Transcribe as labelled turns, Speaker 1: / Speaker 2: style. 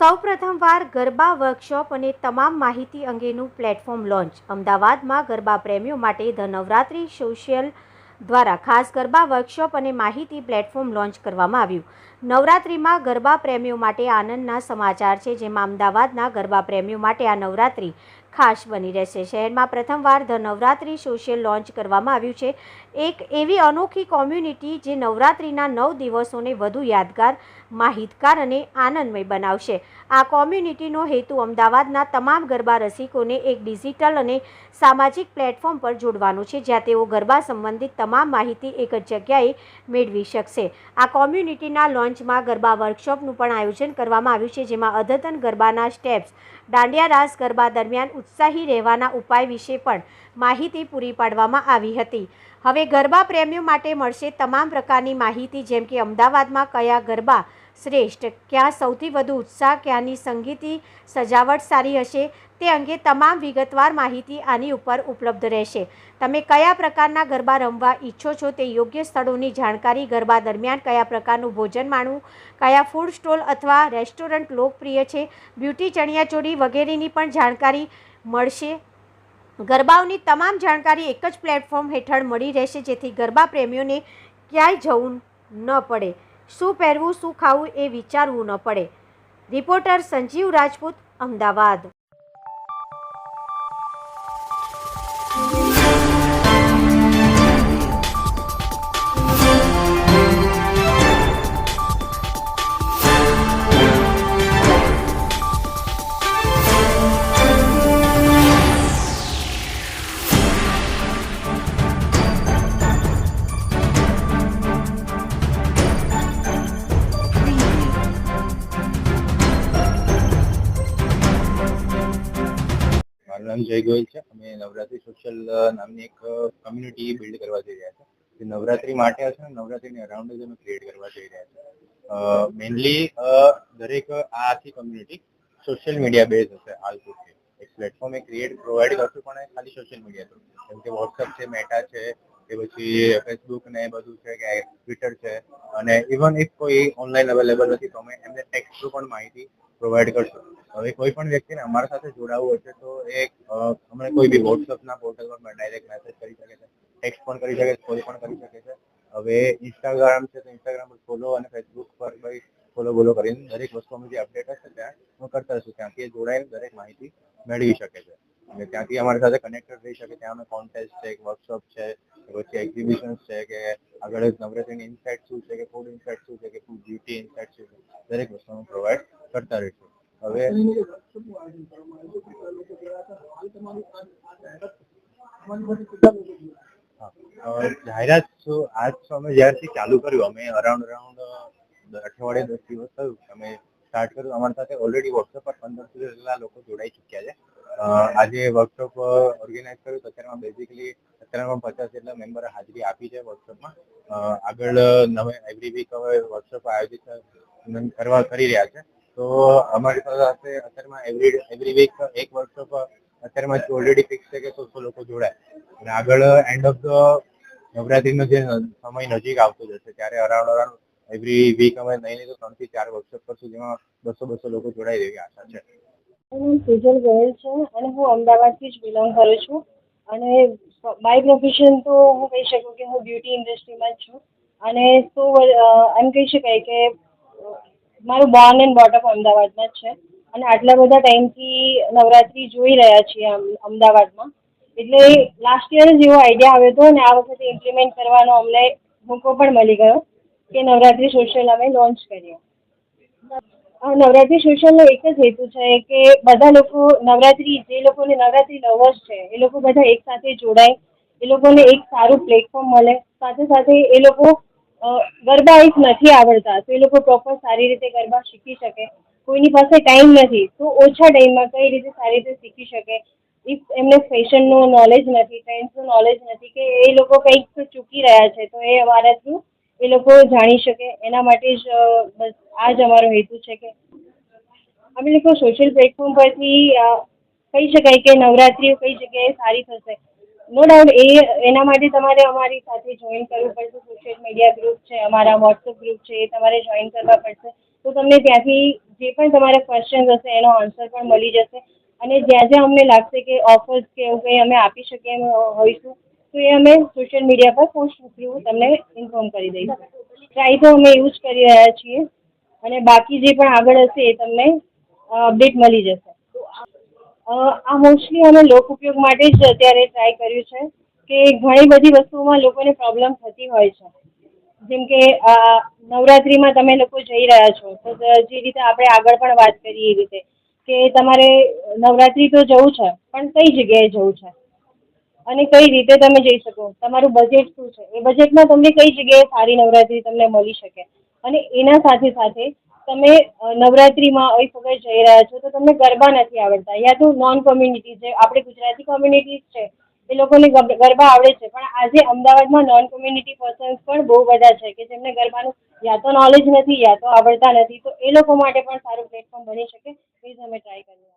Speaker 1: સૌપ્રથમવાર ગરબા વર્કશોપ અને તમામ માહિતી અંગેનું પ્લેટફોર્મ લોન્ચ. અમદાવાદમાં ગરબા પ્રેમીઓ માટે ધ નવરાત્રિ સોશિયલ દ્વારા ખાસ ગરબા વર્કશોપ અને માહિતી પ્લેટફોર્મ લોન્ચ કરવામાં આવ્યું. નવરાત્રિમાં ગરબા પ્રેમીઓ માટે આનંદના સમાચાર છે, જેમાં અમદાવાદના ગરબા પ્રેમીઓ માટે આ નવરાત્રિ ખાસ બની રહેશે. શહેરમાં પ્રથમવાર ધ નવરાત્રિ સોશિયલ લોન્ચ કરવામાં આવ્યું છે. એક એવી અનોખી કોમ્યુનિટી જે નવરાત્રિના નવ દિવસોને વધુ યાદગાર, માહિતગાર અને આનંદમય બનાવશે. આ કોમ્યુનિટીનો હેતુ અમદાવાદના તમામ ગરબા રસિકોને એક ડિજિટલ અને સામાજિક પ્લેટફોર્મ પર જોડવાનું છે, જ્યાં તેઓ ગરબા સંબંધિત તમામ માહિતી એક જ જગ્યાએ મેળવી શકશે. આ કોમ્યુનિટીના લોન્ચમાં ગરબા વર્કશોપનું પણ આયોજન કરવામાં આવ્યું છે, જેમાં અદ્યતન ગરબાના સ્ટેપ્સ, દાંડિયા રાસ ગરબા દરમિયાન ઉત્સાહી રહેવાના ઉપાય વિશે પણ માહિતી પૂરી પાડવામાં આવી હતી. હવે ગરબા પ્રેમીઓ માટે મળશે તમામ પ્રકારની માહિતી, જેમ કે અમદાવાદમાં કયા ગરબા શ્રેષ્ઠ, ક્યાં સૌથી વધુ ઉત્સાહ, ક્યાંની સંગીતી સજાવટ સારી હશે, તે અંગે તમામ વિગતવાર માહિતી આની ઉપર ઉપલબ્ધ રહેશે. તમે કયા પ્રકારના ગરબા રમવા ઈચ્છો છો તે યોગ્ય સ્થળોની જાણકારી ગરબા દરમિયાન કયા પ્રકારનું ભોજન માણવું, કયા ફૂડ સ્ટોલ અથવા રેસ્ટોરન્ટ લોકપ્રિય છે, બ્યુટી ચણિયાચોળી વગેરેની પણ જાણકારી મળશે. ગરબાઓની તમામ જાણકારી એક જ પ્લેટફોર્મ હેઠળ મળી રહેશે, જેથી ગરબા પ્રેમીઓને ક્યાંય જવું ન પડે. શું પહેરવું, શું ખાવું એ વિચારવું ન પડે. રિપોર્ટર સંજીવ રાજપૂત, અમદાવાદ.
Speaker 2: નામ જય ગોયલ છે. અમે નવરાત્રી સોશિયલ નામની એક કમ્યુનિટી બિલ્ડ કરવા જઈ રહ્યા છે. નવરાત્રી માટે હશે ને, નવરાત્રીની અરાઉન્ડ જ અમે ક્રિએટ કરવા જઈ રહ્યા છે. મેઇનલી દરેક આ આખી કમ્યુનિટી સોશિયલ મીડિયા બેઝ હશે, હાલ પૂરતી એક પ્લેટફોર્મ એ ક્રિએટ પ્રોવાઈડ કરશું, પણ ખાલી સોશિયલ મીડિયા થ્રુ જેમ કે વોટ્સઅપ છે મેટા છે, કે પછી ફેસબુક ને બધું છે, કે ટ્વિટર છે. અને ઇવન ઇફ કોઈ ઓનલાઈન અવેલેબલ નથી, તો અમે એમને ટેક્સ્ટ થ્રુ પણ માહિતી પ્રોવાઈડ કરશો. હવે કોઈ પણ વ્યક્તિને અમારા સાથે જોડાવવું હશે તો એ અમને કોઈ બી વોટ્સઅપના પોર્ટલ પર ડાયરેક્ટ મેસેજ કરી શકે છે ટેક્સ્ટ પણ કરી શકે છે કોલ પણ કરી શકે છે. હવે ઇન્સ્ટાગ્રામ છે તો ઇન્સ્ટાગ્રામ પર ફોલો અને ફેસબુક પર ભાઈ ફોલો બોલો કરીને દરેક વસ્તુ અમે જે અપડેટ હશે ત્યાં હું કરતા હશું ત્યાંથી જોડાઈને દરેક માહિતી મેળવી શકે છે. અને ત્યાંથી અમારી સાથે કનેક્ટેડ રહી શકે. ત્યાં અમે કોન્ટેસ્ટ છે વર્કશોપ છે, પછી એક્ઝિબિશન્સ છે કે આગળ નવરાત્રીની ઇન્સાઇટ શું છે, કે ફૂડ ઇન્સાઇટ શું છે, કે ફૂડ બ્યુટી ઇન્સાઇટ શું છે. દરેક વસ્તુ અમે પ્રોવાઈડ કરતા રહીશું. હવે જાહેરાત આજ અમે જ્યારથી ચાલુ કર્યું, અમે અરાઉન્ડ અરાઉન્ડ અઠવાડિયે દસ દિવસ થયું. અમે સ્ટાર્ટ કર્યું. અમારી સાથે ઓલરેડી વોટ્સએપ પર પંદરસો જેટલા લોકો જોડાઈ ચૂક્યા છે. આજે વર્કશોપ ઓર્ગેનાઇઝ કર્યું. તો અત્યારમાં બેઝિકલી અત્યારમાં પચાસ જેટલા મેમ્બરે હાજરી આપી છે વર્કશોપમાં આગળ નવે એવરી વીક હવે વર્કશોપ આયોજિત કરવા કરી રહ્યા છે. તો અમારી પાસે અત્યારમાં એવરી એવરી વીક એક વર્કશોપ અત્યારમાં ઓલરેડી ફિક્સ છે કે સોસો લોકો જોડાય. અને આગળ એન્ડ ઓફ ધ નવરાત્રીનો જે સમય નજીક આવતો જશે, ત્યારે અરાઉન્ડ અરાઉન્ડ એવરી વીક અમે નહીં નહીં તો ત્રણથી ચાર વર્કશોપ કરશું, જેમાં બસો બસો લોકો જોડાય એવી આશા છે.
Speaker 3: હું સુજલ ગોયલ છે અને હું અમદાવાદથી જ બિલોંગ કરું છું. અને બાય પ્રોફેશન તો હું કહી શકું કે હું બ્યુટી ઇન્ડસ્ટ્રીમાં જ છું. અને સો એમ કહી શકાય કે મારું બોર્ન એન્ડ બોટઅપ અમદાવાદમાં જ છે. અને આટલા બધા ટાઈમથી નવરાત્રિ જોઈ રહ્યા છીએ અમ અમદાવાદમાં. એટલે લાસ્ટ યર જ એવો આઈડિયા આવ્યો હતો અને આ વખતે ઇમ્પ્લિમેન્ટ કરવાનો અમને મોકો પણ મળી ગયો કે નવરાત્રિ સોશિયલ અમે લોન્ચ કરીએ. નવરાત્રિ સોશિયલનો એક જ હેતુ છે કે બધા લોકો નવરાત્રિ, જે લોકોને નવરાત્રિ લવર્સ છે, એ લોકો બધા એક સાથે જોડાય, એ લોકોને એક સારું પ્લેટફોર્મ મળે. સાથે સાથે એ લોકો ગરબા એક નથી આવડતા. તો એ લોકો પ્રોપર સારી રીતે ગરબા શીખી શકે. કોઈની પાસે ટાઈમ નથી, તો ઓછા ટાઈમમાં કઈ રીતે સારી રીતે શીખી શકે? ઇફ એમને ફેશનનું નોલેજ નથી ટ્રેન્ડ્સનું નોલેજ નથી કે એ લોકો કંઈક ચૂકી રહ્યા છે, તો એ અમારા થ્રુ એ લોકો જાણી શકે. એના માટે જ બસ આ જ અમારો હેતુ છે કે અમે લોકો સોશિયલ પ્લેટફોર્મ પરથી કહી શકાય કે નવરાત્રિઓ કઈ જગ્યાએ સારી થશે. નો ડાઉટ એ, એના માટે તમારે અમારી સાથે જોઈન કરવું પડશે. સોશિયલ મીડિયા ગ્રુપ છે, અમારા વોટ્સઅપ ગ્રુપ છે, એ તમારે જોઈન કરવા પડશે. તો તમને ત્યાંથી જે પણ તમારા ક્વેશ્ચન્સ હશે, એનો આન્સર પણ મળી જશે. અને જ્યાં જ્યાં અમને લાગશે કે ઓફર્સ કે એવું કંઈ અમે આપી શકીએ એમ હોઈશું, તો એ અમે સોશિયલ મીડિયા પર પોસ્ટ થ્રુ તમને ઇન્ફોર્મ કરી દઈશું. ટ્રાય તો અમે એવું જ કરી રહ્યા છીએ. અને બાકી જે પણ આગળ હશે એ તમને અપડેટ મળી જશે. આ મોસ્ટલી અમે લોક ઉપયોગ માટે જ અત્યારે ટ્રાય કર્યું છે કે ઘણી બધી વસ્તુઓમાં લોકોને પ્રોબ્લેમ થતી હોય છે. જેમ કે નવરાત્રિમાં તમે લોકો જઈ રહ્યા છો, તો જે રીતે આપણે આગળ પણ વાત કરી એ રીતે કે તમારે નવરાત્રિ તો જવું છે, પણ કઈ જગ્યાએ જવું છે? અને કઈ રીતે તમે જઈ શકો? તમારું બજેટ શું છે? એ બજેટમાં તમને કઈ જગ્યાએ સારી નવરાત્રિ તમને મળી શકે? અને એના સાથે સાથે તમે નવરાત્રીમાં અહીં વગર જઈ રહ્યા છો, તો તમને ગરબા નથી આવડતા. યા તો નોન કોમ્યુનિટી જે આપણે ગુજરાતી કોમ્યુનિટી છે. એ લોકોને ગરબા આવડે છે. પણ આજે અમદાવાદમાં નોન કોમ્યુનિટી પર્સન્સ પણ બહુ બધા છે કે જેમને ગરબાનું યા તો નોલેજ નથી, યા તો આવડતા નથી. તો એ લોકો માટે પણ સારું પ્લેટફોર્મ બની શકે. પ્લીઝ અમે ટ્રાય કરીએ.